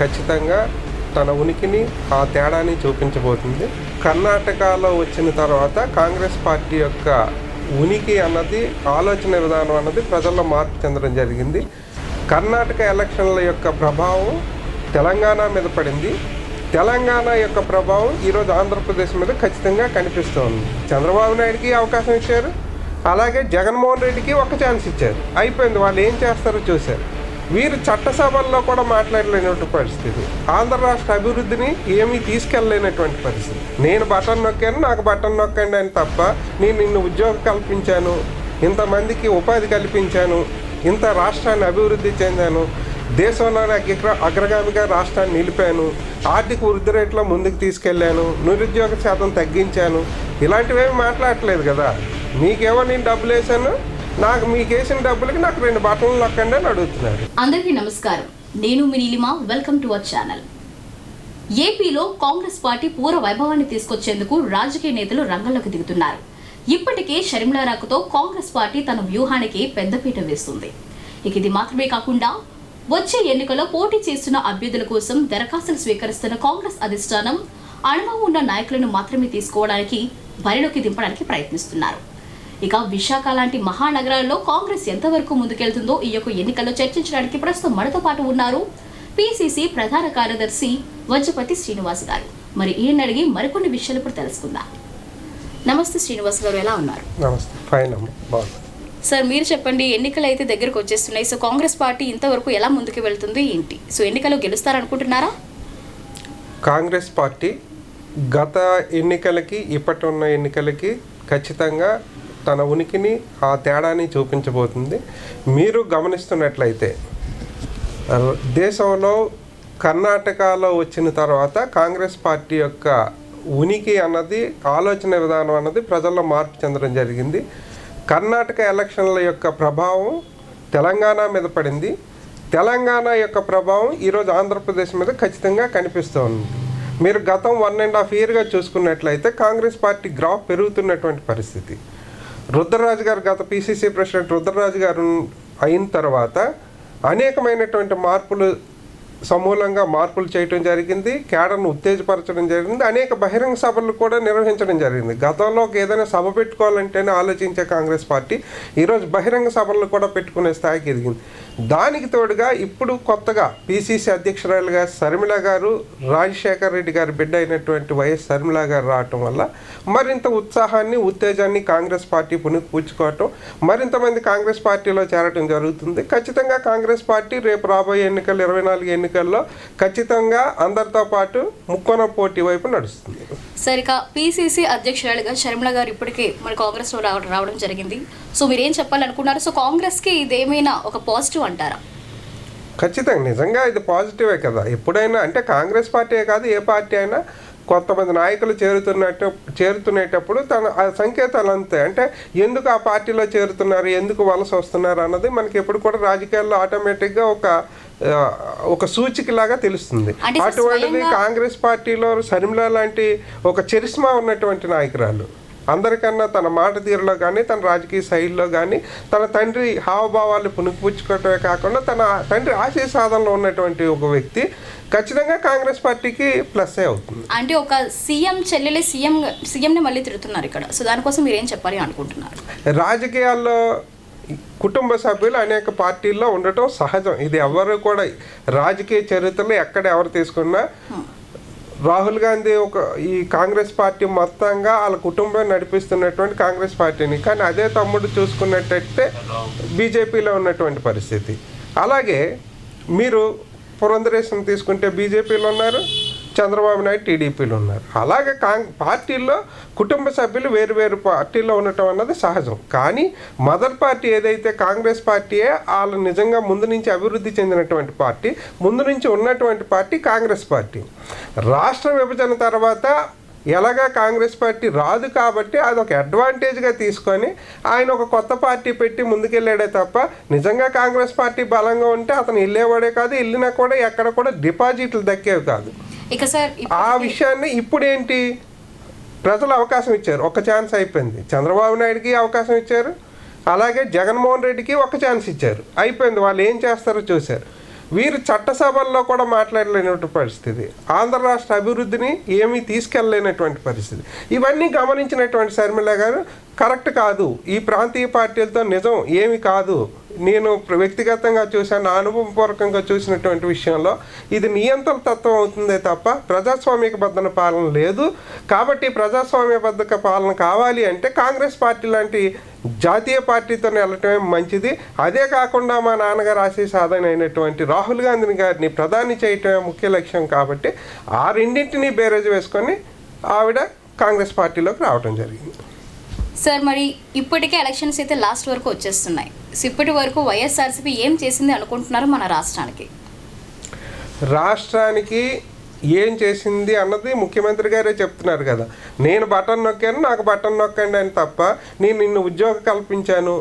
ఖచ్చితంగా తన ఉనికిని ఆ తేడాని చూపించబోతుంది. కర్ణాటకలో వచ్చిన తర్వాత కాంగ్రెస్ పార్టీ యొక్క ఉనికి అన్నది ఆలోచన విధానం అన్నది ప్రజల్లో మార్పు చెందడం జరిగింది. కర్ణాటక ఎలక్షన్ల యొక్క ప్రభావం తెలంగాణ మీద పడింది. తెలంగాణ యొక్క ప్రభావం ఈరోజు ఆంధ్రప్రదేశ్ మీద ఖచ్చితంగా కనిపిస్తోంది. చంద్రబాబు నాయుడికి అవకాశం ఇచ్చారు. అలాగే జగన్మోహన్ రెడ్డికి ఒక ఛాన్స్ ఇచ్చారు. అయిపోయింది. వాళ్ళు ఏం చేస్తారో చూశారు. వీరు చట్టసభల్లో కూడా మాట్లాడలేనటువంటి పరిస్థితి. ఆంధ్ర రాష్ట్ర అభివృద్ధిని ఏమీ తీసుకెళ్ళలేనటువంటి పరిస్థితి. నేను బటన్ నొక్కాను నాకు బటన్ నొక్కండి అని తప్ప నేను నిన్ను ఉద్యోగం కల్పించాను ఇంతమందికి ఉపాధి కల్పించాను ఇంత రాష్ట్రాన్ని అభివృద్ధి చెందాను దేశంలోనే అగ్ర అగ్రగామిగా రాష్ట్రాన్ని నిలిపాను ఆర్థిక వృద్ధి రేట్లో ముందుకు తీసుకెళ్ళాను నిరుద్యోగ శాతం తగ్గించాను. ఇలాంటివేమి మాట్లాడట్లేదు కదా. మీకేమో నేను డబ్బులు వేసాను నాకు మీకు వేసిన డబ్బులకి నాకు రెండు బట్టలు నొక్కండి అని అడుగుతున్నారు. అందరికీ నమస్కారం. నేను మీ Neelima welcome to our channel ఏపీలో కాంగ్రెస్ పార్టీ పూర్వ వైభవాన్ని తీసుకొచ్చేందుకు రాజకీయ నేతలు రంగంలోకి దిగుతున్నారు. ఇప్పటికే షర్మిలారాకుతో కాంగ్రెస్ పార్టీ తన వ్యూహానికి పెద్దపీట వేస్తుంది. ఇక ఇది మాత్రమే కాకుండా వచ్చే ఎన్నికల్లో పోటీ చేస్తున్న అభ్యర్థుల కోసం దరఖాస్తులు స్వీకరిస్తున్న కాంగ్రెస్ అధిష్టానం అనుభవం ఉన్న నాయకులను మాత్రమే తీసుకోవడానికి బరిలోకి దింపడానికి ప్రయత్నిస్తున్నారు. ఇక విశాఖ లాంటి మహానగరాల్లో కాంగ్రెస్ ఎంతవరకు ముందుకెళ్తుందో ఈ యొక్క ఎన్నికల్లో చర్చించడానికి ప్రస్తుతం మనతో పాటు ఉన్నారు పిసిసి ప్రధాన కార్యదర్శి వజ్రపతి శ్రీనివాస్ గారు. మరి ఈయన అడిగి మరికొన్ని విషయాలు ఇప్పుడు తెలుసుకుందాం. నమస్తే శ్రీనివాస్ గారు ఎలా ఉన్నారు? సార్ మీరు చెప్పండి ఎన్నికలు అయితే దగ్గరకు వచ్చేస్తున్నాయి. సో కాంగ్రెస్ పార్టీ ఇంతవరకు ఎలా ముందుకు వెళ్తుంది ఏంటి? సో ఎన్నికల్లో గెలుస్తారనుకుంటున్నారా? కాంగ్రెస్ పార్టీ గత ఎన్నికలకి ఇప్పటి ఉన్న ఎన్నికలకి ఖచ్చితంగా తన ఉనికిని ఆ తేడాని చూపించబోతుంది. మీరు గమనిస్తున్నట్లయితే దేశంలో కర్ణాటకలో వచ్చిన తర్వాత కాంగ్రెస్ పార్టీ యొక్క ఉనికి అన్నది ఆలోచన విధానం అన్నది ప్రజల్లో మార్పు చెందడం జరిగింది. కర్ణాటక ఎలక్షన్ల యొక్క ప్రభావం తెలంగాణ మీద పడింది. తెలంగాణ యొక్క ప్రభావం ఈరోజు ఆంధ్రప్రదేశ్ మీద ఖచ్చితంగా కనిపిస్తోంది మీరు గతం వన్ అండ్ హాఫ్ ఇయర్గా చూసుకున్నట్లయితే కాంగ్రెస్ పార్టీ గ్రాఫ్ పెరుగుతున్నటువంటి పరిస్థితి. రుద్రరాజు గారు గత పిసిసి ప్రెసిడెంట్ రుద్రరాజు గారు అయిన తర్వాత అనేకమైనటువంటి మార్పులు సమూలంగా మార్పులు చేయటం జరిగింది కేడర్ను ఉత్తేజపరచడం జరిగింది అనేక బహిరంగ సభలు కూడా నిర్వహించడం జరిగింది. గతంలో ఏదైనా సభ పెట్టుకోవాలంటేనే ఆలోచించే కాంగ్రెస్ పార్టీ ఈరోజు బహిరంగ సభలు కూడా పెట్టుకునే స్థాయికి ఎదిగింది. దానికి తోడుగా ఇప్పుడు కొత్తగా పిసిసి అధ్యక్షురాలుగా శర్మిల గారు రాజశేఖర్ రెడ్డి గారి బిడ్డ అయినటువంటి వైఎస్ శర్మిల గారు రావటం వల్ల మరింత ఉత్సాహాన్ని ఉత్తేజాన్ని కాంగ్రెస్ పార్టీ పుణికి పూడ్చుకోవటం మరింత మంది కాంగ్రెస్ పార్టీలో చేరటం జరుగుతుంది. ఖచ్చితంగా కాంగ్రెస్ పార్టీ రేపు రాబోయే ఎన్నికలు ఇరవై నాలుగు ఎన్నికల్లో ఖచ్చితంగా అందరితో పాటు ముక్కోన పోటీ వైపు నడుస్తుంది. సరిగా పిసిసి అధ్యక్షురాలుగా శర్మిల గారు ఇప్పటికే మన కాంగ్రెస్లో రావడం జరిగింది. సో మీరేం చెప్పాలనుకున్నారు? సో కాంగ్రెస్కి ఇదేమైనా ఒక పాజిటివ్ అంటారా. ఖచ్చితంగా నిజంగా ఇది పాజిటివే కదా. ఎప్పుడైనా అంటే కాంగ్రెస్ పార్టీ కాదు ఏ పార్టీ అయినా కొంతమంది నాయకులు చేరుతున్నట్టు చేరుతునేటప్పుడు తన ఆ సంకేతాలు అంతే. అంటే ఎందుకు ఆ పార్టీలో చేరుతున్నారు ఎందుకు వలస వస్తున్నారు అన్నది మనకి ఎప్పుడు కూడా రాజకీయాల్లో ఆటోమేటిక్గా ఒక ఒక సూచికలాగా తెలుస్తుంది. అటువంటిది కాంగ్రెస్ పార్టీలో షర్మిల లాంటి ఒక చరిస్మా ఉన్నటువంటి నాయకురాలు. అందరికన్నా తన మాట తీరులో కానీ తన రాజకీయ శైలిలో కానీ తన తండ్రి హావభావాలు పుణికిపుచ్చుకోవటమే కాకుండా తన తండ్రి ఆశయ సాధనలో ఉన్నటువంటి ఒక వ్యక్తి ఖచ్చితంగా కాంగ్రెస్ పార్టీకి ప్లస్ అవుతుంది. అంటే ఒక సీఎం చెల్లెలే సీఎం సీఎంని మళ్ళీ తిరుగుతున్నారు ఇక్కడ. సో దానికోసం మీరు ఏం చెప్పాలి అనుకుంటున్నారు? రాజకీయాల్లో కుటుంబ సభ్యులు అనేక పార్టీల్లో ఉండటం సహజం. ఇది ఎవరు కూడా రాజకీయ చరిత్రలో ఎక్కడ ఎవరు తీసుకున్నా రాహుల్ గాంధీ ఒక ఈ కాంగ్రెస్ పార్టీ మొత్తంగా వాళ్ళ కుటుంబం నడిపిస్తున్నటువంటి కాంగ్రెస్ పార్టీని. కానీ అదే తమ్ముడు చూసుకున్నట్టయితే బీజేపీలో ఉన్నటువంటి పరిస్థితి. అలాగే మీరు పురంధరేశం తీసుకుంటే బీజేపీలో ఉన్నారు. చంద్రబాబు నాయుడు టీడీపీలో ఉన్నారు. అలాగే కాంగ్ పార్టీల్లో కుటుంబ సభ్యులు వేరు వేరు పార్టీల్లో ఉండటం అన్నది సహజం. కానీ మదర్ పార్టీ ఏదైతే కాంగ్రెస్ పార్టీయే వాళ్ళు నిజంగా ముందు నుంచి అభివృద్ధి చెందినటువంటి పార్టీ ముందు నుంచి ఉన్నటువంటి పార్టీ కాంగ్రెస్ పార్టీ. రాష్ట్ర విభజన తర్వాత ఎలాగా కాంగ్రెస్ పార్టీ రాదు కాబట్టి అది ఒక అడ్వాంటేజ్గా తీసుకొని ఆయన ఒక కొత్త పార్టీ పెట్టి ముందుకెళ్ళాడే తప్ప నిజంగా కాంగ్రెస్ పార్టీ బలంగా ఉంటే అతను వెళ్ళేవాడే కాదు వెళ్ళినా కూడా ఎక్కడ కూడా డిపాజిట్లు దక్కేవి కాదు. ఇక సార్ ఆ విషయాన్ని ఇప్పుడు ఏంటి ప్రజలు అవకాశం ఇచ్చారు. ఒక ఛాన్స్ అయిపోయింది. చంద్రబాబు నాయుడుకి అవకాశం ఇచ్చారు. అలాగే జగన్మోహన్ రెడ్డికి ఒక ఛాన్స్ ఇచ్చారు. అయిపోయింది. వాళ్ళు ఏం చేస్తారో చూశారు. వీరు చట్టసభల్లో కూడా మాట్లాడలేనటువంటి పరిస్థితి. ఆంధ్ర రాష్ట్ర అభివృద్ధిని ఏమీ తీసుకెళ్ళలేనటువంటి పరిస్థితి. ఇవన్నీ గమనించినటువంటి శర్మిల గారు కరెక్ట్ కాదు. ఈ ప్రాంతీయ పార్టీలతో నిజం ఏమి కాదు. నేను వ్యక్తిగతంగా చూశాను అనుభవపూర్వకంగా చూసినటువంటి విషయంలో ఇది నియంత్రణ తత్వం అవుతుందే తప్ప ప్రజాస్వామ్యబద్ధన పాలన లేదు. కాబట్టి ప్రజాస్వామ్యబద్ధక పాలన కావాలి అంటే కాంగ్రెస్ పార్టీ లాంటి జాతీయ పార్టీతో వెళ్ళటమే మంచిది. అదే కాకుండా మా నాన్నగారు ఆశయ సాధన అయినటువంటి రాహుల్ గాంధీని గారిని ప్రధాని చేయటమే ముఖ్య లక్ష్యం కాబట్టి ఆ రెండింటినీ బేరేజ్ వేసుకొని ఆవిడ కాంగ్రెస్ పార్టీలోకి రావడం జరిగింది. సార్ మరి ఇప్పటికే ఎలక్షన్స్ అయితే లాస్ట్ వరకు వచ్చేస్తున్నాయి. సో ఇప్పటి వరకు వైఎస్ఆర్సీపీ ఏం చేసింది అనుకుంటున్నారు మన రాష్ట్రానికి? రాష్ట్రానికి ఏం చేసింది అన్నది ముఖ్యమంత్రి గారే చెప్తున్నారు కదా. నేను బటన్ నొక్కాను నాకు బటన్ నొక్కండి అని తప్ప నేను నిన్ను ఉద్యోగం కల్పించాను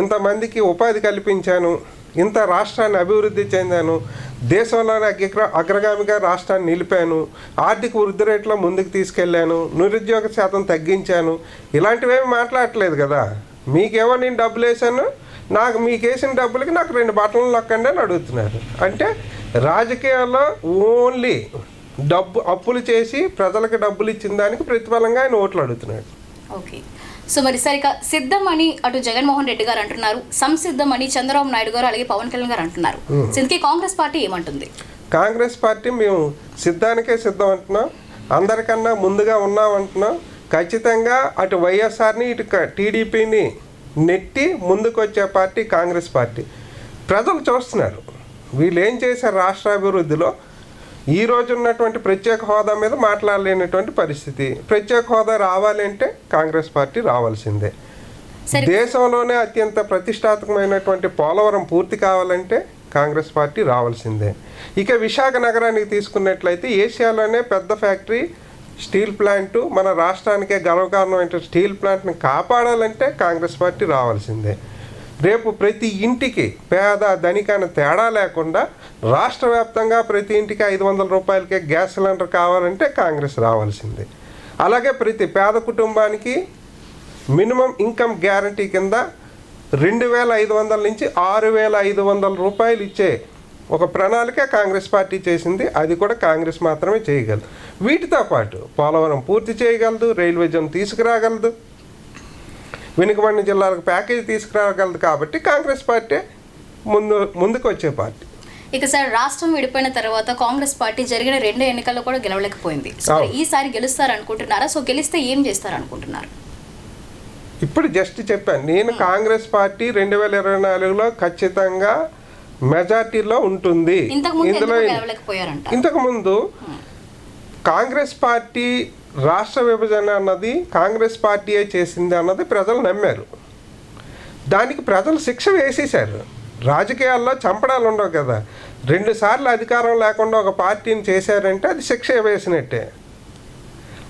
ఇంతమందికి ఉపాధి కల్పించాను ఇంత రాష్ట్రాన్ని అభివృద్ధి చెందాను. దేశంలోనే అగ్ర అగ్రగామిగా రాష్ట్రాన్ని నిలిపాను. ఆర్థిక వృద్ధి రేట్లో ముందుకు తీసుకెళ్ళాను. నిరుద్యోగ శాతం తగ్గించాను. ఇలాంటివేమి మాట్లాడట్లేదు కదా. మీకేమో నేను డబ్బులు వేసాను నాకు మీకు వేసిన డబ్బులకి నాకు రెండు బట్టలు నొక్కండి అని అడుగుతున్నారు. అంటే రాజకీయాల్లో ఓన్లీ డబ్బు అప్పులు చేసి ప్రజలకు డబ్బులు ఇచ్చిన దానికి ప్రతిఫలంగా ఆయన ఓట్లు అడుగుతున్నాడు. ఓకే. సో మరి సరిక సిద్ధమని అటు జగన్మోహన్ రెడ్డి గారు అంటున్నారు. సంసిద్ధమని చంద్రబాబు నాయుడు గారు అలాగే పవన్ కళ్యాణ్ గారు అంటున్నారు. ఇందుకే కాంగ్రెస్ పార్టీ ఏమంటుంది? కాంగ్రెస్ పార్టీ మేము సిద్ధానికే సిద్ధం అంటున్నాం. అందరికన్నా ముందుగా ఉన్నాం అంటున్నాం. ఖచ్చితంగా అటు వైఎస్ఆర్ని ఇటు టీడీపీని నెట్టి ముందుకు వచ్చే పార్టీ కాంగ్రెస్ పార్టీ. ప్రజలు చూస్తున్నారు. వీళ్ళు ఏం చేశారు రాష్ట్ర అభివృద్ధిలో ఈ రోజు ఉన్నటువంటి ప్రత్యేక హోదా మీద మాట్లాడలేనటువంటి పరిస్థితి. ప్రత్యేక హోదా రావాలి అంటే కాంగ్రెస్ పార్టీ రావాల్సిందే. దేశంలోనే అత్యంత ప్రతిష్టాత్మకమైనటువంటి పోలవరం పూర్తి కావాలంటే కాంగ్రెస్ పార్టీ రావాల్సిందే. ఇక విశాఖ నగరానికి తీసుకున్నట్లయితే ఏషియాలోనే పెద్ద ఫ్యాక్టరీ స్టీల్ ప్లాంట్ మన రాష్ట్రానికే గర్వకారణమైన స్టీల్ ప్లాంట్ని కాపాడాలంటే కాంగ్రెస్ పార్టీ రావాల్సిందే. రేపు ప్రతి ఇంటికి పేద ధనికాన తేడా లేకుండా రాష్ట్ర వ్యాప్తంగా ప్రతి ఇంటికి ఐదు వందల రూపాయలకే గ్యాస్ సిలిండర్ కావాలంటే కాంగ్రెస్ రావాల్సిందే. అలాగే ప్రతి పేద కుటుంబానికి మినిమం ఇన్కమ్ గ్యారంటీ కింద రెండు వేల ఐదు వందల నుంచి ఆరు వేల ఐదు వందల రూపాయలు ఇచ్చే ఒక ప్రణాళిక కాంగ్రెస్ పార్టీ చేసింది. అది కూడా కాంగ్రెస్ మాత్రమే చేయగలదు. వీటితో పాటు పోలవరం పూర్తి చేయగలదు రైల్వే జోన్ తీసుకురాగలదు. వెనుకబడిన జిల్లాలకు ప్యాకేజీ తీసుకురాగలదు కాబట్టి కాంగ్రెస్ పార్టీ ముందు ముందుకు వచ్చే పార్టీ. ఇక సార్ రాష్ట్రం విడిపోయిన తర్వాత కాంగ్రెస్ పార్టీ జరిగిన రెండు ఎన్నికల్లో కూడా గెలవలేకపోయింది. సో. ఈసారి గెలుస్తారు అనుకుంటున్నారా సో గెలిస్తే ఏం చేస్తారు అనుకుంటున్నారు ఇప్పుడు జస్ట్ చెప్పాను నేను కాంగ్రెస్ పార్టీ రెండు వేల ఇరవై నాలుగులో ఖచ్చితంగా మెజార్టీలో ఉంటుంది. ఇందులో ఇంతకు ముందు కాంగ్రెస్ పార్టీ రాష్ట్ర విభజన అన్నది కాంగ్రెస్ పార్టీయే చేసింది అన్నది ప్రజలు నమ్మారు. దానికి ప్రజలు శిక్ష వేసేశారు. రాజకీయాల్లో చంపడాలు ఉండవు కదా. రెండుసార్లు అధికారం లేకుండా ఒక పార్టీని చేశారంటే అది శిక్ష వేసినట్టే.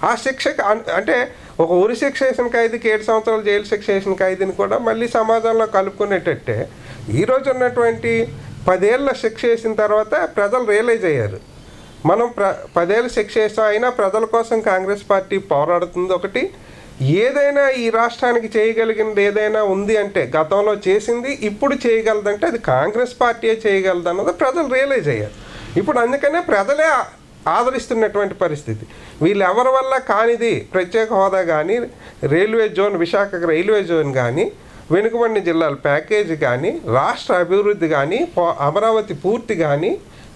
ఆ శిక్షకు అంటే ఒక ఉరి శిక్ష వేసిన ఖైదీకి ఏడు సంవత్సరాలు జైలు శిక్ష వేసిన ఖైదీని కూడా మళ్ళీ సమాజంలో కలుపుకునేటట్టే. ఈరోజు ఉన్నటువంటి పదేళ్ళ శిక్ష వేసిన తర్వాత ప్రజలు రియలైజ్ అయ్యారు. మనం ప్ర పదేళ్ళు శిక్ష వేసాం అయినా ప్రజల కోసం కాంగ్రెస్ పార్టీ పోరాడుతుంది ఒకటి. ఏదైనా ఈ రాష్ట్రానికి చేయగలిగినది ఏదైనా ఉంది అంటే గతంలో చేసింది ఇప్పుడు చేయగలదంటే అది కాంగ్రెస్ పార్టీయే చేయగలదు అన్నది ప్రజలు రియలైజ్ అయ్యారు. ఇప్పుడు అందుకనే ప్రజలే ఆదరిస్తున్నటువంటి పరిస్థితి. వీళ్ళు ఎవరి వల్ల కానిది ప్రత్యేక హోదా కానీ railway zone Visakha railway zone కానీ వెనుకబడిన జిల్లాల ప్యాకేజీ కానీ రాష్ట్ర అభివృద్ధి కానీ అమరావతి పూర్తి కానీ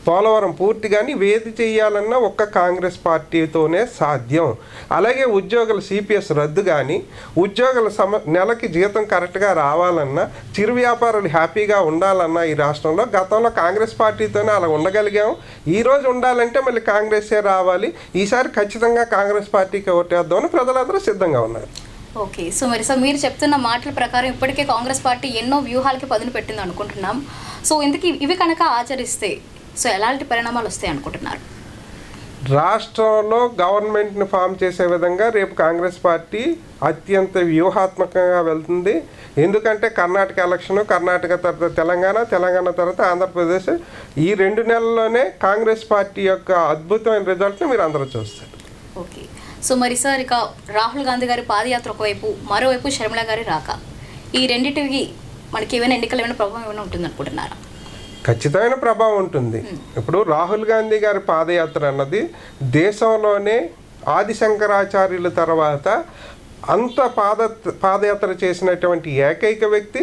పోలవరం పూర్తి కానీ వేది చేయాలన్నా ఒక్క కాంగ్రెస్ పార్టీతోనే సాధ్యం. అలాగే ఉద్యోగుల సిపిఎస్ రద్దు కానీ ఉద్యోగుల సమ నెలకి జీతం కరెక్ట్గా రావాలన్నా చిరు వ్యాపారులు హ్యాపీగా ఉండాలన్నా ఈ రాష్ట్రంలో గతంలో కాంగ్రెస్ పార్టీతోనే అలా ఉండగలిగాం. ఈ రోజు ఉండాలంటే మళ్ళీ కాంగ్రెసే రావాలి. ఈసారి ఖచ్చితంగా కాంగ్రెస్ పార్టీకి ఓటేద్దామని ప్రజలందరూ సిద్ధంగా ఉన్నారు. ఓకే. సో మరి సార్ మీరు చెప్తున్న మాటల ప్రకారం ఇప్పటికే కాంగ్రెస్ పార్టీ ఎన్నో వ్యూహాలకి పదును పెట్టింది అనుకుంటున్నాం సో ఇందుకు ఇవి కనుక ఆచరిస్తే సో ఎలాంటి పరిణామాలు వస్తాయి అనుకుంటున్నారు? రాష్ట్రంలో గవర్నమెంట్ని ఫామ్ చేసే విధంగా రేపు కాంగ్రెస్ పార్టీ అత్యంత వ్యూహాత్మకంగా వెళ్తుంది. ఎందుకంటే కర్ణాటక ఎలక్షన్ కర్ణాటక తర్వాత తెలంగాణ తెలంగాణ తర్వాత ఆంధ్రప్రదేశ్ ఈ రెండు నెలల్లోనే కాంగ్రెస్ పార్టీ యొక్క అద్భుతమైన రిజల్ట్ని మీరు అందరూ చూస్తారు. ఓకే. సో మరి సార్ ఇక రాహుల్ గాంధీ గారి పాదయాత్ర ఒకవైపు మరోవైపు షర్మిల గారి రాక. ఈ రెండింటికి మనకి ఏమైనా ఎన్నికలు ఏమైనా ప్రభావం ఏమైనా ఉంటుంది అనుకుంటున్నారా ఖచ్చితమైన ప్రభావం ఉంటుంది. ఇప్పుడు రాహుల్ గాంధీ గారి పాదయాత్ర అన్నది దేశంలోనే ఆది శంకరాచార్యుల తర్వాత అంత పాద పాదయాత్ర చేసినటువంటి ఏకైక వ్యక్తి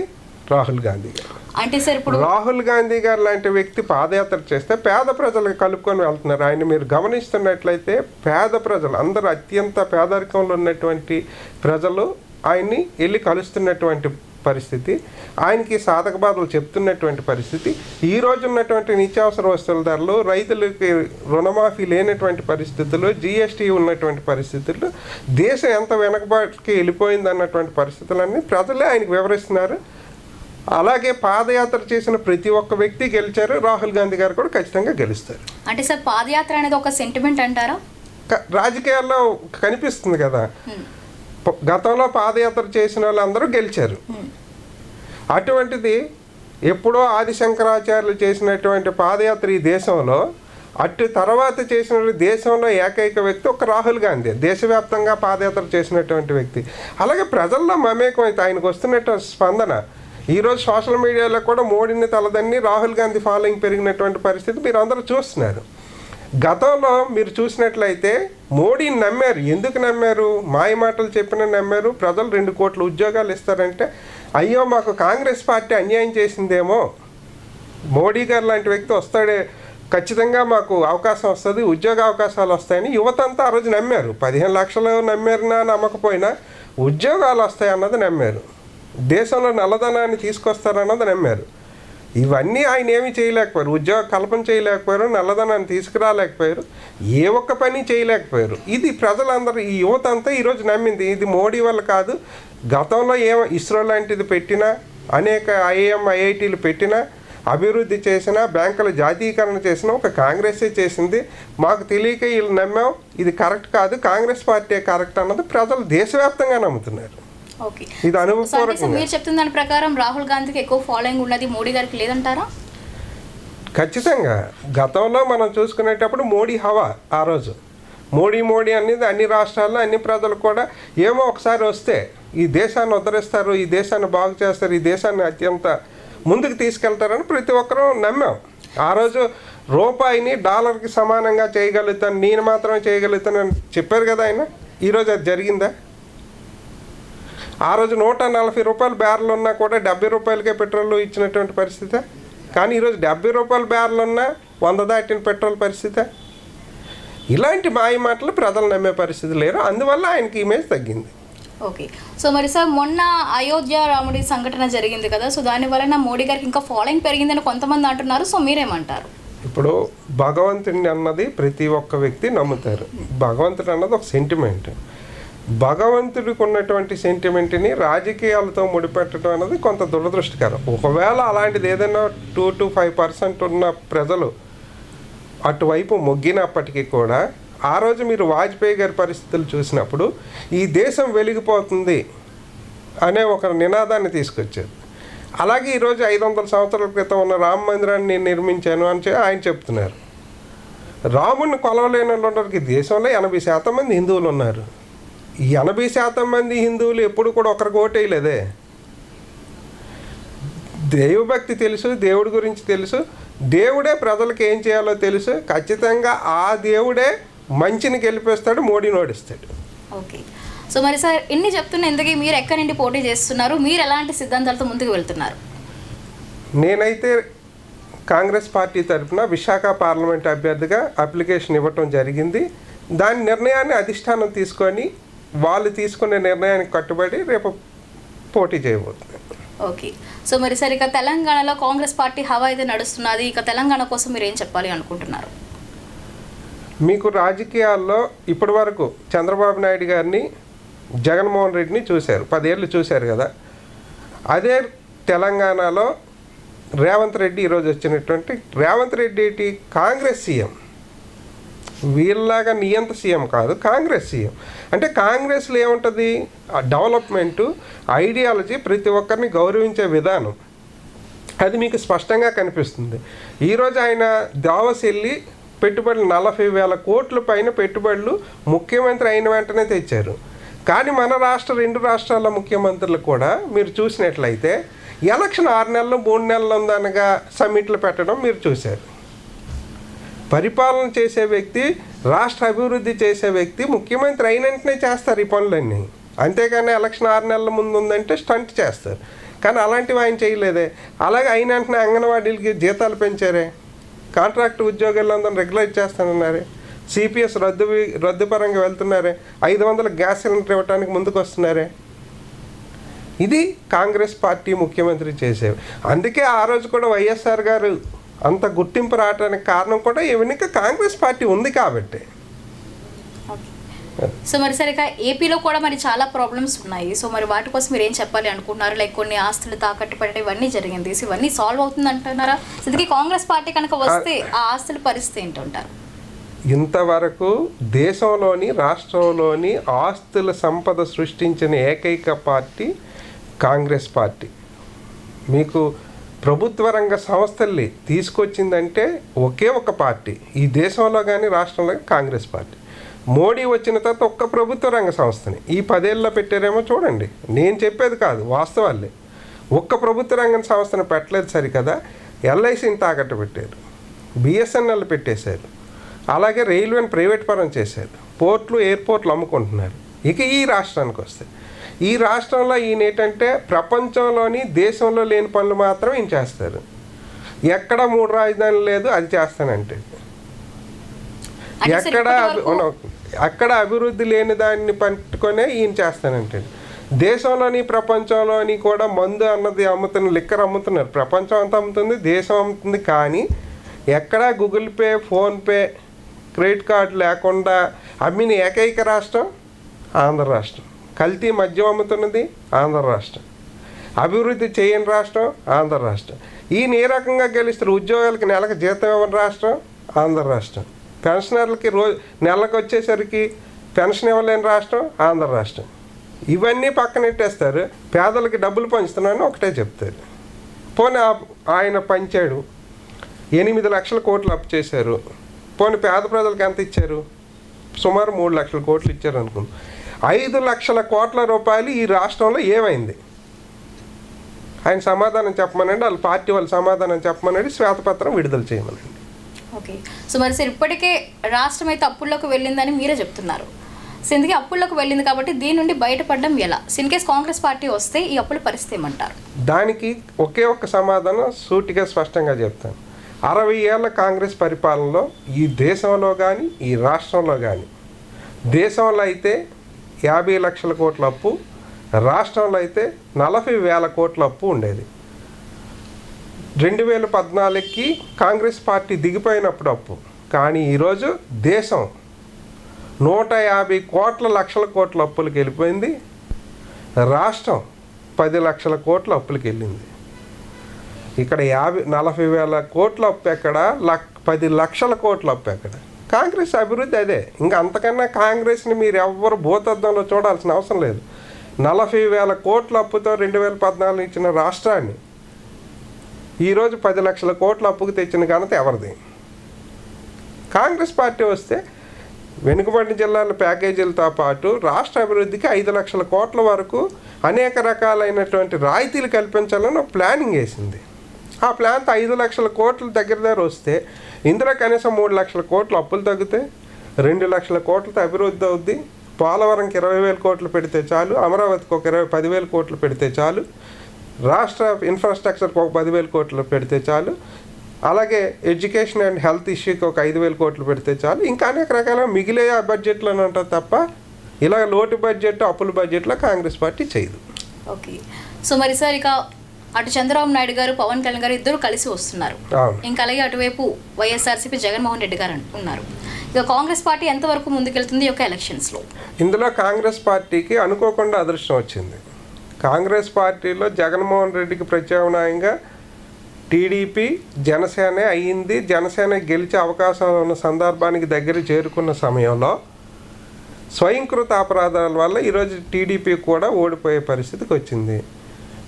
రాహుల్ గాంధీ గారు. అంటే సార్ ఇప్పుడు రాహుల్ గాంధీ గారు లాంటి వ్యక్తి పాదయాత్ర చేస్తే పేద ప్రజలకు కలుపుకొని వెళ్తున్నారు. ఆయన మీరు గమనిస్తున్నట్లయితే పేద ప్రజలు అందరూ అత్యంత పేదరికంలో ఉన్నటువంటి ప్రజలు ఆయన్ని వెళ్ళి కలుస్తున్నటువంటి పరిస్థితి. ఆయనకి సాధక బాధలు చెప్తున్నటువంటి పరిస్థితి. ఈ రోజు ఉన్నటువంటి నిత్యావసర వస్తువుల ధరలు రైతులకి రుణమాఫీ లేనటువంటి పరిస్థితులు జిఎస్టీ ఉన్నటువంటి పరిస్థితులు దేశం ఎంత వెనకబాటుకి వెళ్ళిపోయింది అన్నటువంటి పరిస్థితులన్నీ ప్రజలే ఆయనకు వివరిస్తున్నారు. అలాగే పాదయాత్ర చేసిన ప్రతి ఒక్క వ్యక్తి గెలిచారు. రాహుల్ గాంధీ గారు కూడా ఖచ్చితంగా గెలుస్తారు. అంటే సార్ పాదయాత్ర అనేది ఒక సెంటిమెంట్ అంటారా? రాజకీయాల్లో కనిపిస్తుంది కదా. గతంలో పాదయాత్ర చేసిన వాళ్ళందరూ గెలిచారు. అటువంటిది ఎప్పుడో ఆదిశంకరాచార్యులు చేసినటువంటి పాదయాత్ర ఈ దేశంలో అటు తర్వాత చేసిన దేశంలో ఏకైక వ్యక్తి ఒక రాహుల్ గాంధీ దేశవ్యాప్తంగా పాదయాత్ర చేసినటువంటి వ్యక్తి. అలాగే ప్రజల్లో మమేకం అయితే ఆయనకు వస్తున్నటువంటి స్పందన. ఈరోజు సోషల్ మీడియాలో కూడా మోడీని తలదన్ని రాహుల్ గాంధీ ఫాలోయింగ్ పెరిగినటువంటి పరిస్థితి మీరు అందరూ చూస్తున్నారు. గతంలో మీరు చూసినట్లయితే మోడీని నమ్మారు. ఎందుకు నమ్మారు? మాయ మాటలు చెప్పిన నమ్మారు. ప్రజలు రెండు కోట్ల ఉద్యోగాలు ఇస్తారంటే అయ్యో మాకు కాంగ్రెస్ పార్టీ అన్యాయం చేసిందేమో. మోడీ గారు లాంటి వ్యక్తి వస్తాడే ఖచ్చితంగా మాకు అవకాశం వస్తుంది ఉద్యోగ అవకాశాలు వస్తాయని యువత అంతా ఆ రోజు నమ్మారు. పదిహేను లక్షలు నమ్మారినా నమ్మకపోయినా ఉద్యోగాలు వస్తాయి అన్నది నమ్మారు. దేశంలో నల్లధనాన్ని తీసుకొస్తారన్నది నమ్మారు. ఇవన్నీ ఆయన ఏమి చేయలేకపోయారు. ఉద్యోగ కల్పన చేయలేకపోయారు నల్లధనాన్ని తీసుకురాలేకపోయారు ఏ ఒక్క పని చేయలేకపోయారు. ఇది ప్రజలందరూ ఈ యువత అంతా ఈరోజు నమ్మింది. ఇది మోడీ వల్ల కాదు. గతంలో ఏం ఇస్రో లాంటిది పెట్టినా అనేక ఐఏఎం ఐఐటీలు పెట్టినా అభివృద్ధి చేసిన బ్యాంకుల జాతీయకరణ చేసిన ఒక కాంగ్రెసే చేసింది. మాకు తెలియక వీళ్ళు నమ్మాం. ఇది కరెక్ట్ కాదు. కాంగ్రెస్ పార్టీ కరెక్ట్ అన్నది ప్రజలు దేశవ్యాప్తంగా నమ్ముతున్నారు. ఇది అనుభవపూర్వకంగా. మీరు చెప్తున్న దాని ప్రకారం రాహుల్ గాంధీకి ఎక్కువ ఫాలోయింగ్ ఉన్నది మోడీ గారికి లేదంటారా? ఖచ్చితంగా. గతంలో మనం చూసుకునేటప్పుడు మోడీ హవా ఆ రోజు. మోడీ మోడీ అనేది అన్ని రాష్ట్రాల్లో అన్ని ప్రజలు కూడా ఏమో ఒకసారి వస్తే ఈ దేశాన్ని ఉద్ధరిస్తారు ఈ దేశాన్ని బాగు చేస్తారు ఈ దేశాన్ని అత్యంత ముందుకు తీసుకెళ్తారని ప్రతి ఒక్కరూ నమ్మాం. ఆ రోజు రూపాయిని డాలర్కి సమానంగా చేయగలుగుతాను నేను మాత్రమే చేయగలుగుతాను అని చెప్పారు కదా ఆయన? ఈరోజు అది జరిగిందా? ఆ రోజు నూట నలభై రూపాయల బ్యారెల్ ఉన్నా కూడా డెబ్బై రూపాయలకే పెట్రోల్ ఇచ్చినటువంటి పరిస్థితి? కానీ ఈరోజు డెబ్బై రూపాయల బ్యారెల్ ఉన్నా వంద దాటిన పెట్రోల్ పరిస్థితి? ఇలాంటి మాయ మాటలు ప్రజలు నమ్మే పరిస్థితి లేరు. అందువల్ల ఆయనకి ఇమేజ్ తగ్గింది. ఓకే. సో మరి సార్ మొన్న అయోధ్య రాముడి సంఘటన జరిగింది కదా. సో దాని వలన మోడీ గారికి ఇంకా ఫాలోయింగ్ పెరిగిందని కొంతమంది అంటున్నారు. సో మీరేమంటారు? ఇప్పుడు భగవంతుడిని అన్నది ప్రతి ఒక్క వ్యక్తి నమ్ముతారు. భగవంతుడు అన్నది ఒక సెంటిమెంట్ భగవంతుడికి ఉన్నటువంటి సెంటిమెంట్ని రాజకీయాలతో ముడిపెట్టడం అనేది కొంత దురదృష్టకరం. ఒకవేళ అలాంటిది ఏదైనా టూ టు ఫైవ్ పర్సెంట్ ఉన్న ప్రజలు అటువైపు మొగ్గినప్పటికీ కూడా ఆ రోజు మీరు వాజ్పేయి గారి పరిస్థితులు చూసినప్పుడు ఈ దేశం వెలిగిపోతుంది అనే ఒక నినాదాన్ని తీసుకొచ్చారు. అలాగే ఈరోజు ఐదు వందల సంవత్సరాల క్రితం ఉన్న రామ మందిరాన్ని నేను నిర్మించాను అని చెప్పి ఆయన చెప్తున్నారు. రాముడిని కొలవలేని వాళ్ళు దేశంలో ఎనభై శాతం మంది హిందువులు ఉన్నారు. ఎనభై శాతం మంది హిందువులు ఎప్పుడు కూడా ఒకరికి ఓటేయలేదే దైవభక్తి తెలుసు దేవుడి గురించి తెలుసు. దేవుడే ప్రజలకు ఏం చేయాలో తెలుసు. ఖచ్చితంగా ఆ దేవుడే మంచిని గెలిపిస్తాడు మోడీని ఓడిస్తాడు. ఓకే. సో మరి సార్ ఇన్ని చెప్తున్న ఇంతకీ మీరు ఎక్కడి నుండి పోటీ చేస్తున్నారు? మీరు ఎలాంటి సిద్ధాంతాలతో ముందుకు వెళ్తున్నారు? నేనైతే కాంగ్రెస్ పార్టీ తరఫున విశాఖ పార్లమెంట్ అభ్యర్థిగా అప్లికేషన్ ఇవ్వటం జరిగింది. దాని నిర్ణయాన్ని అధిష్టానం తీసుకొని వాళ్ళు తీసుకునే నిర్ణయానికి కట్టుబడి రేపు పోటీ చేయబోతున్నాను ఓకే. సో మరి సార్ ఇక తెలంగాణలో కాంగ్రెస్ పార్టీ హవా అయితే నడుస్తున్నది. ఇక తెలంగాణ కోసం మీరు ఏం చెప్పాలి అనుకుంటున్నారు? మీకు రాజకీయాల్లో ఇప్పటి వరకు చంద్రబాబు నాయుడు గారిని జగన్మోహన్ రెడ్డిని చూశారు. పదేళ్ళు చూశారు కదా. అదే తెలంగాణలో రేవంత్ రెడ్డి ఈరోజు వచ్చినటువంటి రేవంత్ రెడ్డి ఏంటి? కాంగ్రెస్ సీఎం. వీళ్ళలాగా నియంత సీఎం కాదు కాంగ్రెస్ సీఎం. అంటే కాంగ్రెస్లో ఏముంటుంది? డెవలప్మెంటు ఐడియాలజీ ప్రతి ఒక్కరిని గౌరవించే విధానం. అది మీకు స్పష్టంగా కనిపిస్తుంది. ఈరోజు ఆయన దావస్ వెళ్ళి పెట్టుబడులు నలభై వేల కోట్ల పైన పెట్టుబడులు ముఖ్యమంత్రి అయిన వెంటనే తెచ్చారు. కానీ మన రాష్ట్ర రెండు రాష్ట్రాల ముఖ్యమంత్రులు కూడా మీరు చూసినట్లయితే ఎలక్షన్ ఆరు నెలలు మూడు నెలలు ఉందనగా సమ్మిట్లు పెట్టడం మీరు చూశారు. పరిపాలన చేసే వ్యక్తి రాష్ట్ర అభివృద్ధి చేసే వ్యక్తి ముఖ్యమంత్రి అయిన వెంటనే చేస్తారు ఈ పనులన్నీ. అంతేగాని ఎలక్షన్ ఆరు నెలల ముందు ఉందంటే స్టంట్ చేస్తారు. కానీ అలాంటివి ఆయన చేయలేదే. అలాగే అయిన వెంటనే అంగన్వాడీలకి జీతాలు పెంచారే. కాంట్రాక్ట్ ఉద్యోగాలందరూ రెగ్యులైజ్ చేస్తానన్నారే. సిపిఎస్ రద్దు రద్దు పరంగా వెళ్తున్నారే. ఐదు వందల గ్యాస్ సిలిండర్ ఇవ్వడానికి ముందుకు వస్తున్నారే ఇది కాంగ్రెస్ పార్టీ ముఖ్యమంత్రి చేసేవి. అందుకే ఆ రోజు కూడా వైఎస్ఆర్ గారు అంత గుర్తింపు రావడానికి కారణం కూడా వెనుక కాంగ్రెస్ పార్టీ ఉంది కాబట్టి. సో మరి సరే ఇక ఏపీలో కూడా మరి చాలా ప్రాబ్లమ్స్ ఉన్నాయి. సో మరి వాటి కోసం మీరు ఏం చెప్పాలి అనుకుంటున్నారు? లైక్ కొన్ని ఆస్తులు తాకట్టు పెట్టడం ఇవన్నీ జరిగింది. సో ఇవన్నీ సాల్వ్ అవుతుంది అంటున్నారా? ఇంతకీ కాంగ్రెస్ పార్టీ కనుక వస్తే ఆ ఆస్తుల పరిస్థితి ఏంటంటారు? ఇంతవరకు దేశంలోని రాష్ట్రంలోని ఆస్తుల సంపద సృష్టించిన ఏకైక పార్టీ కాంగ్రెస్ పార్టీ. మీకు ప్రభుత్వ రంగ సంస్థల్ని తీసుకొచ్చిందంటే ఒకే ఒక పార్టీ. ఈ దేశంలో కానీ రాష్ట్రంలో కానీ కాంగ్రెస్ పార్టీ. మోడీ వచ్చిన తర్వాత ఒక్క ప్రభుత్వ రంగ సంస్థని. ఈ పదేళ్ళలో పెట్టారేమో చూడండి. నేను చెప్పేది కాదు వాస్తవాలే. ఒక్క ప్రభుత్వ రంగ సంస్థను పెట్టలేదు సరికదా. ఎల్ఐసిని తాకట్టు పెట్టారు. బిఎస్ఎన్ఎల్ పెట్టేశారు. అలాగే రైల్వేని ప్రైవేట్ పరం చేశారు. పోర్ట్లు ఎయిర్పోర్ట్లు అమ్ముకుంటున్నారు. ఇక ఈ రాష్ట్రానికి వస్తే ఈ రాష్ట్రంలో ఈయన ఏంటంటే ప్రపంచంలోని దేశంలో లేని పనులు మాత్రం ఈయన చేస్తారు. ఎక్కడ మూడు రాజధానులు లేదు అది చేస్తానంటే. ఎక్కడ. అక్కడ అభివృద్ధి లేని దాన్ని పట్టుకొనే ఈయన చేస్తానంటే. దేశంలోని ప్రపంచంలోని కూడా మందు అన్నది అమ్ముతున్న లిక్కర్ అమ్ముతున్నారు. ప్రపంచం అంతా అమ్ముతుంది దేశం అమ్ముతుంది కానీ ఎక్కడా Google Pay PhonePe credit card లేకుండా అమ్మిన ఏకైక రాష్ట్రం ఆంధ్ర రాష్ట్రం. కల్తీ మద్యం అమ్ముతున్నది ఆంధ్ర రాష్ట్రం. అభివృద్ధి చేయని రాష్ట్రం ఆంధ్ర రాష్ట్రం. ఈ ఏ రకంగా గెలుస్తారు ఉద్యోగాలకి నెలకు జీతం ఇవ్వని రాష్ట్రం ఆంధ్ర రాష్ట్రం. పెన్షనర్లకి రోజు నెలకు వచ్చేసరికి పెన్షన్ ఇవ్వలేని రాష్ట్రం ఆంధ్ర రాష్ట్రం. ఇవన్నీ పక్కనెట్టేస్తారు పేదలకి డబ్బులు పంచుతున్నాను ఒకటే చెప్తారు. పోనీ ఆయన పంచాడు. ఎనిమిది లక్షల కోట్లు అప్పు చేశారు. పోనీ పేద ప్రజలకు ఎంత ఇచ్చారు? సుమారు మూడు లక్షల కోట్లు ఇచ్చారు అనుకుందాం ఐదు లక్షల కోట్ల రూపాయలు ఈ రాష్ట్రంలో ఏమైంది? ఆయన సమాధానం చెప్పమనండి వాళ్ళ పార్టీ వాళ్ళు సమాధానం చెప్పమనండి శ్వేతపత్రం విడుదల చేయమనండి. ఓకే. సో మరి సార్ ఇప్పటికే రాష్ట్రం అయితే అప్పుల్లోకి వెళ్ళిందని మీరే చెప్తున్నారు. సో ఇందుకే అప్పుల్లోకి వెళ్ళింది కాబట్టి దీని నుండి బయటపడడం ఎలా? So in case Congress party వస్తే ఈ అప్పుల పరిస్థితి ఏమంటారు దానికి ఒకే ఒక్క సమాధానం సూటిగా స్పష్టంగా చెప్తాను. అరవై ఏళ్ళ కాంగ్రెస్ పరిపాలనలో ఈ దేశంలో కానీ ఈ రాష్ట్రంలో కానీ దేశంలో అయితే యాభై లక్షల కోట్ల అప్పు రాష్ట్రంలో అయితే నలభై వేల కోట్ల అప్పు ఉండేది. రెండు వేల పద్నాలుగుకి కాంగ్రెస్ పార్టీ దిగిపోయినప్పుడు అప్పు. కానీ ఈరోజు దేశం నూట యాభై కోట్ల లక్షల కోట్ల అప్పులకు వెళ్ళిపోయింది. రాష్ట్రం పది లక్షల కోట్ల అప్పులకు వెళ్ళింది. ఇక్కడ యాభై నలభై వేల కోట్ల అప్పు ఎక్కడ? లక్ పది లక్షల కోట్ల అప్పు ఎక్కడ? కాంగ్రెస్ అభివృద్ధి అదే. ఇంకా అంతకన్నా కాంగ్రెస్ని మీరు ఎవ్వరు భూతద్దంలో చూడాల్సిన అవసరం లేదు. నలభై వేల కోట్ల అప్పుతో రెండు వేల పద్నాలుగు ఇచ్చిన రాష్ట్రాన్ని ఈరోజు పది లక్షల కోట్ల అప్పుకు తెచ్చిన ఘనత ఎవరిది? కాంగ్రెస్ పార్టీ వస్తే వెనుకబడిన జిల్లాల ప్యాకేజీలతో పాటు రాష్ట్ర అభివృద్ధికి ఐదు లక్షల కోట్ల వరకు అనేక రకాలైనటువంటి రాయితీలు కల్పించాలని ప్లానింగ్ వేసింది. ఆ ప్లాన్తో ఐదు లక్షల కోట్ల దగ్గర దగ్గర వస్తే ఇందులో కనీసం మూడు లక్షల కోట్లు అప్పులు తగ్గితే రెండు లక్షల కోట్లతో అభివృద్ధి అవుద్ది. పోలవరంకి ఇరవై వేల కోట్లు పెడితే చాలు అమరావతికి ఒక ఇరవై పదివేల కోట్లు పెడితే చాలు రాష్ట్ర ఇన్ఫ్రాస్ట్రక్చర్కి ఒక పదివేల కోట్లు పెడితే చాలు అలాగే ఎడ్యుకేషన్ అండ్ హెల్త్ ఇష్యూకి ఒక ఐదు వేల కోట్లు పెడితే చాలు. ఇంకా అనేక రకాల మిగిలే ఆ బడ్జెట్లో ఉంటుంది తప్ప ఇలా లోటు బడ్జెట్ అప్పుల బడ్జెట్లో కాంగ్రెస్ పార్టీ చేయదు. ఓకే. సో మరి సార్ ఇక అటు చంద్రబాబు నాయుడు గారు పవన్ కళ్యాణ్ గారు ఇద్దరు కలిసి వస్తున్నారు. ఇంకా అలాగే అటువైపు వైఎస్ఆర్సీపీ జగన్మోహన్ రెడ్డి గారు ఉన్నారు. ఇక కాంగ్రెస్ పార్టీ ఎంతవరకు ముందుకెళ్తుంది ఈ యొక్క ఎలక్షన్స్లో? ఇందులో కాంగ్రెస్ పార్టీకి అనుకోకుండా అదృష్టం వచ్చింది. కాంగ్రెస్ పార్టీలో జగన్మోహన్ రెడ్డికి ప్రత్యామ్నాయంగా టీడీపీ జనసేన అయ్యింది. జనసేన గెలిచే అవకాశం ఉన్న సందర్భానికి దగ్గర చేరుకున్న సమయంలో స్వయంకృత అపరాధాల వల్ల ఈరోజు టీడీపీ కూడా ఓడిపోయే పరిస్థితికి వచ్చింది.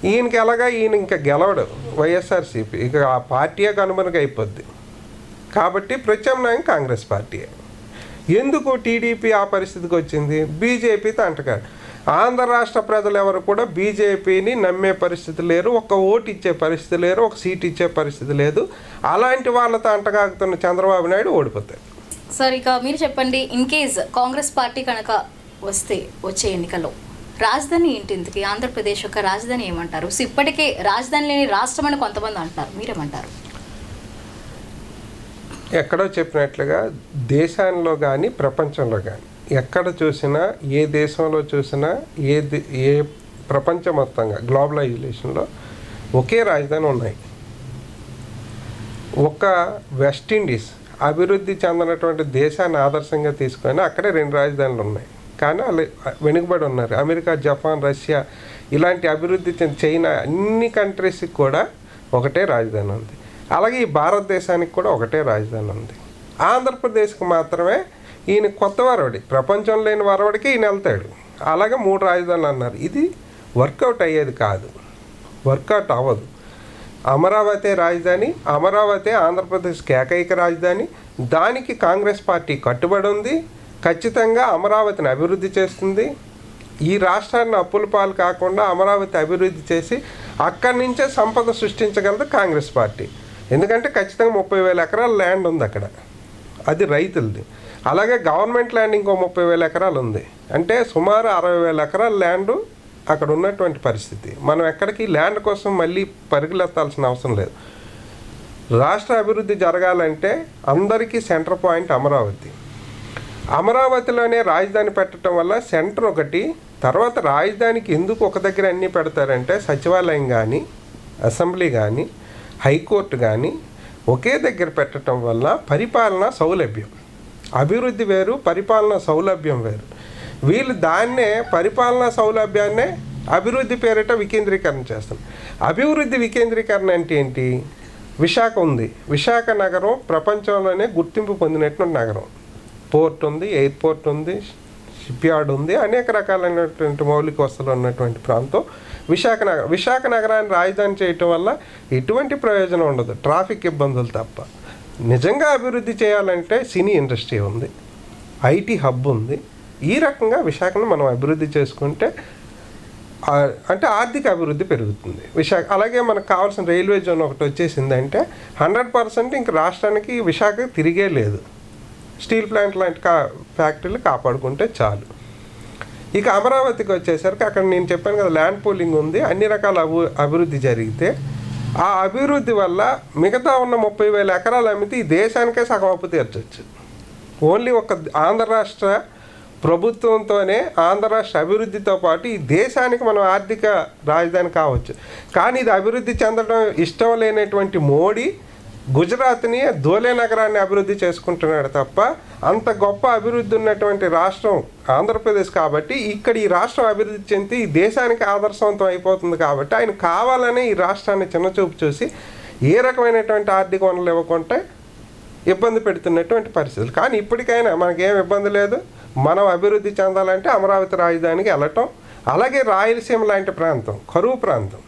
ఈయనకి ఎలాగా ఈయన ఇంకా గెలవడు వైఎస్ఆర్సీపీ. ఇక ఆ పార్టీయే కనుమరుగు అయిపోద్ది. కాబట్టి ప్రత్యామ్నాయం కాంగ్రెస్ పార్టీయే. ఎందుకు టీడీపీ ఆ పరిస్థితికి వచ్చింది? బీజేపీతో అంటకాడు ఆంధ్ర రాష్ట్ర ప్రజలు ఎవరు కూడా బీజేపీని నమ్మే పరిస్థితి లేరు ఒక ఓటు ఇచ్చే పరిస్థితి లేరు ఒక సీట్ ఇచ్చే పరిస్థితి లేదు. అలాంటి వాళ్ళతో అంటగాగుతున్న చంద్రబాబు నాయుడు ఓడిపోతాయి సార్ ఇక మీరు చెప్పండి ఇన్ కేస్ కాంగ్రెస్ పార్టీ కనుక వస్తే వచ్చే ఎన్నికల్లో రాజధాని ఏంటి ఆంధ్రప్రదేశ్ యొక్క రాజధాని ఏమంటారు? సో ఇప్పటికే రాజధాని లేని రాష్ట్రం అని కొంతమంది అంటారు మీరేమంటారు? ఎక్కడో చెప్పినట్లుగా దేశంలో కానీ ప్రపంచంలో కానీ ఎక్కడ చూసినా ఏ దేశంలో చూసినా ఏ ఏ ప్రపంచ మొత్తంగా గ్లోబలైజేషన్లో ఒకే రాజధాని ఉన్నాయి. ఒక వెస్టిండీస్ అభివృద్ధి చెందినటువంటి దేశాన్ని ఆదర్శంగా తీసుకొని అక్కడే రెండు రాజధానులు ఉన్నాయి. కానీ వాళ్ళు వెనుకబడి ఉన్నారు. అమెరికా జపాన్ రష్యా ఇలాంటి అభివృద్ధి చెంది చైనా అన్ని కంట్రీస్కి కూడా ఒకటే రాజధాని ఉంది. అలాగే ఈ భారతదేశానికి కూడా ఒకటే రాజధాని ఉంది. ఆంధ్రప్రదేశ్కి మాత్రమే ఈయన కొత్త వరవడి ప్రపంచం లేని వరవడికి ఈయన వెళ్తాడు. అలాగే మూడు రాజధానులు అన్నారు. ఇది వర్కౌట్ అయ్యేది కాదు. వర్కౌట్ అవ్వదు. అమరావతి రాజధాని అమరావతి ఆంధ్రప్రదేశ్కి ఏకైక రాజధాని. దానికి కాంగ్రెస్ పార్టీ కట్టుబడి ఉంది. ఖచ్చితంగా అమరావతిని అభివృద్ధి చేస్తుంది. ఈ రాష్ట్రాన్ని అప్పుల పాలు కాకుండా అమరావతి అభివృద్ధి చేసి అక్కడి నుంచే సంపద సృష్టించగలదు కాంగ్రెస్ పార్టీ. ఎందుకంటే ఖచ్చితంగా ముప్పై వేల ఎకరాల ల్యాండ్ ఉంది అక్కడ. అది రైతులది. అలాగే గవర్నమెంట్ ల్యాండ్ ఇంకో ముప్పై వేల ఎకరాలు ఉంది. అంటే సుమారు అరవై వేల ఎకరాల ల్యాండ్ అక్కడ ఉన్నటువంటి పరిస్థితి. మనం ఎక్కడికి ల్యాండ్ కోసం మళ్ళీ పరుగులెత్తాల్సిన అవసరం లేదు. రాష్ట్ర అభివృద్ధి జరగాలంటే అందరికీ సెంటర్ పాయింట్ అమరావతి. అమరావతిలోనే రాజధాని పెట్టడం వల్ల సెంటర్ ఒకటి తర్వాత రాజధానికి ఎందుకు ఒక దగ్గర అన్నీ పెడతారంటే సచివాలయం కానీ అసెంబ్లీ కానీ హైకోర్టు కానీ ఒకే దగ్గర పెట్టడం వల్ల పరిపాలన సౌలభ్యం. అభివృద్ధి వేరు పరిపాలన సౌలభ్యం వేరు. వీళ్ళు దాన్నే పరిపాలన సౌలభ్యాన్నే అభివృద్ధి పేరిట వికేంద్రీకరణ చేస్తున్నారు. అభివృద్ధి వికేంద్రీకరణ అంటే ఏంటి? విశాఖ ఉంది. విశాఖ నగరం ప్రపంచంలోనే గుర్తింపు పొందినటువంటి నగరం. పోర్ట్ ఉంది ఎయిర్పోర్ట్ ఉంది షిప్ యార్డ్ ఉంది అనేక రకాలైనటువంటి మౌలిక వసతులు ఉన్నటువంటి ప్రాంతం. విశాఖ నగరం విశాఖ నగరాన్ని రాజధాని చేయటం వల్ల ఎటువంటి ప్రయోజనం ఉండదు. ట్రాఫిక్ ఇబ్బందులు తప్ప. నిజంగా అభివృద్ధి చేయాలంటే సినీ ఇండస్ట్రీ ఉంది. ఐటీ హబ్ ఉంది. ఈ రకంగా విశాఖను మనం అభివృద్ధి చేసుకుంటే అంటే ఆర్థిక అభివృద్ధి పెరుగుతుంది. విశాఖ అలాగే మనకు కావాల్సిన రైల్వే జోన్ ఒకటి వచ్చేసిందంటే హండ్రెడ్ పర్సెంట్ ఇంక రాష్ట్రానికి విశాఖ తిరిగే లేదు. స్టీల్ ప్లాంట్ లాంటి కా ఫ్యాక్టరీలు కాపాడుకుంటే చాలు. ఇక అమరావతికి వచ్చేసరికి అక్కడ నేను చెప్పాను కదా ల్యాండ్ పూలింగ్ ఉంది అన్ని రకాల అభి అభివృద్ధి జరిగితే ఆ అభివృద్ధి వల్ల మిగతా ఉన్న ముప్పై వేల ఎకరాలు అమ్మితే ఈ దేశానికే సగం అప్పు తీర్చవచ్చు ఓన్లీ ఒక ఆంధ్ర రాష్ట్ర ప్రభుత్వంతోనే ఆంధ్ర రాష్ట్ర అభివృద్ధితో పాటు ఈ దేశానికి మనం ఆర్థిక రాజధాని కావచ్చు. కానీ ఇది అభివృద్ధి చెందడం ఇష్టం లేనటువంటి మోడీ గుజరాత్ని ధోలే నగరాన్ని అభివృద్ధి చేసుకుంటున్నాడు తప్ప అంత గొప్ప అభివృద్ధి ఉన్నటువంటి రాష్ట్రం ఆంధ్రప్రదేశ్ కాబట్టి ఇక్కడ ఈ రాష్ట్రం అభివృద్ధి చెంది ఈ దేశానికి ఆదర్శవంతం అయిపోతుంది కాబట్టి ఆయన కావాలనే ఈ రాష్ట్రాన్ని చిన్నచూపు చూసి ఏ రకమైనటువంటి ఆర్థిక వనరులు ఇవ్వకుంటే ఇబ్బంది పెడుతున్నటువంటి పరిస్థితులు. కానీ ఇప్పటికైనా మనకేం ఇబ్బంది లేదు. మనం అభివృద్ధి చెందాలంటే అమరావతి రాజధానికి వెళ్ళటం అలాగే రాయలసీమ లాంటి ప్రాంతం కరువు ప్రాంతం.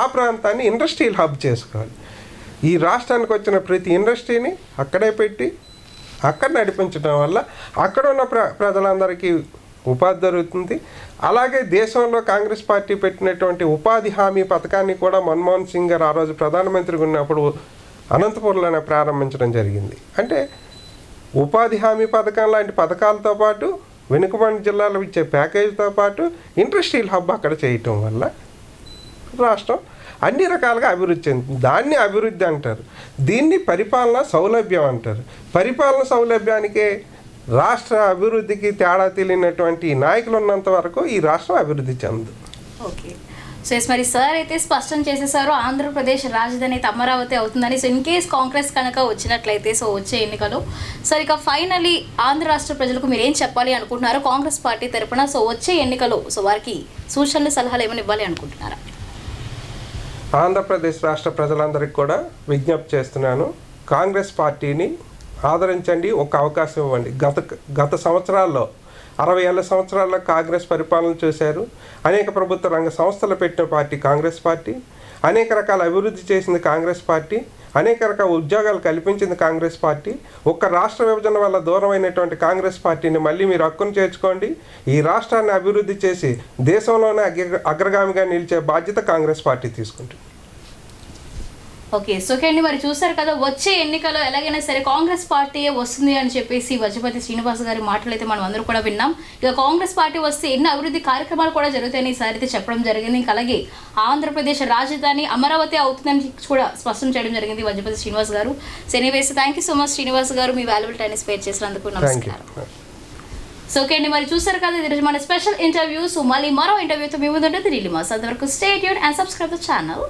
ఆ ప్రాంతాన్ని ఇండస్ట్రియల్ హబ్ చేసుకోవాలి. ఈ రాష్ట్రానికి వచ్చిన ప్రతి ఇండస్ట్రీని అక్కడే పెట్టి అక్కడ నడిపించడం వల్ల అక్కడ ఉన్న ప్ర ప్రజలందరికీ ఉపాధి దొరుకుతుంది. అలాగే దేశంలో కాంగ్రెస్ పార్టీ పెట్టినటువంటి ఉపాధి హామీ పథకాన్ని కూడా మన్మోహన్ సింగ్ గారు ఆ రోజు ప్రధానమంత్రిగా ఉన్నప్పుడు అనంతపురంలోనే ప్రారంభించడం జరిగింది. అంటే ఉపాధి హామీ పథకం లాంటి పథకాలతో పాటు వెనుకబడిన జిల్లాలో ఇచ్చే ప్యాకేజీతో పాటు ఇండస్ట్రియల్ హబ్ అక్కడ చేయటం వల్ల రాష్ట్రం అన్ని రకాలుగా అభివృద్ధి చెందుతుంది దాన్ని అభివృద్ధి అంటారు. దీన్ని పరిపాలన సౌలభ్యం అంటారు. పరిపాలన సౌలభ్యానికే రాష్ట్ర అభివృద్ధికి తేడా తెలియనటువంటి నాయకులు ఉన్నంత వరకు ఈ రాష్ట్రం అభివృద్ధి చెందదు ఓకే. సో మరి సార్ అయితే స్పష్టం చేసేసారు ఆంధ్రప్రదేశ్ రాజధాని అయితే అమరావతి అవుతుందని. సో ఇన్ కేస్ కాంగ్రెస్ కనుక వచ్చినట్లయితే సో వచ్చే ఎన్నికలు. సార్ ఇక ఫైనలీ ఆంధ్ర రాష్ట్ర ప్రజలకు మీరు ఏం చెప్పాలి అనుకుంటున్నారు? కాంగ్రెస్ పార్టీ తరపున సో వచ్చే ఎన్నికలు సో వారికి సూచనలు సలహాలు ఏమైనా ఇవ్వాలి అనుకుంటున్నారా? ఆంధ్రప్రదేశ్ రాష్ట్ర ప్రజలందరికీ కూడా విజ్ఞప్తి చేస్తున్నాను. కాంగ్రెస్ పార్టీని ఆదరించండి ఒక అవకాశం ఇవ్వండి. గత గత సంవత్సరాల్లో అరవై ఏళ్ళ సంవత్సరాల్లో కాంగ్రెస్ పరిపాలన చూశారు. అనేక ప్రభుత్వ రంగ సంస్థలు పెట్టిన పార్టీ కాంగ్రెస్ పార్టీ. అనేక రకాల అభివృద్ధి చేసింది కాంగ్రెస్ పార్టీ. అనేక రకాల ఉద్యోగాలు కల్పించింది కాంగ్రెస్ పార్టీ. ఒక్క రాష్ట్ర విభజన వల్ల దూరమైనటువంటి కాంగ్రెస్ పార్టీని మళ్ళీ మీరు హక్కును చేర్చుకోండి. ఈ రాష్ట్రాన్ని అభివృద్ధి చేసి దేశంలోనే అగ్ర అగ్రగామిగా నిలిచే బాధ్యత కాంగ్రెస్ పార్టీ తీసుకుంటుంది. ఓకే సో అండి మరి చూసారు కదా వచ్చే ఎన్నికలో ఎలాగైనా సరే కాంగ్రెస్ పార్టీ వస్తుంది అని చెప్పేసి వజపతి శ్రీనివాస్ గారి మాటలు అయితే మనం అందరూ కూడా విన్నాం. ఇక కాంగ్రెస్ పార్టీ వస్తే ఎన్ని అభివృద్ధి కార్యక్రమాలు కూడా జరుగుతాయని ఈసారి అయితే చెప్పడం జరిగింది. ఇంకా అలాగే ఆంధ్రప్రదేశ్ రాజధాని అమరావతి అవుతుందని కూడా స్పష్టం చేయడం జరిగింది వజపతి శ్రీనివాస్ గారు. శనివేసి thank you so much Srinivas గారు మీ వాల్యుబుల్ టైం స్పేర్ చేసినందుకు నమస్కారం. సో ఓకే అండి మరి చూసారు కదా ఇది మన స్పెషల్ ఇంటర్వ్యూ సో మళ్ళీ మరో ఇంటర్వ్యూతో మీ ముందు ఉంటుంది రిలీమాస్ అంతవరకు stay tune and subscribe the channel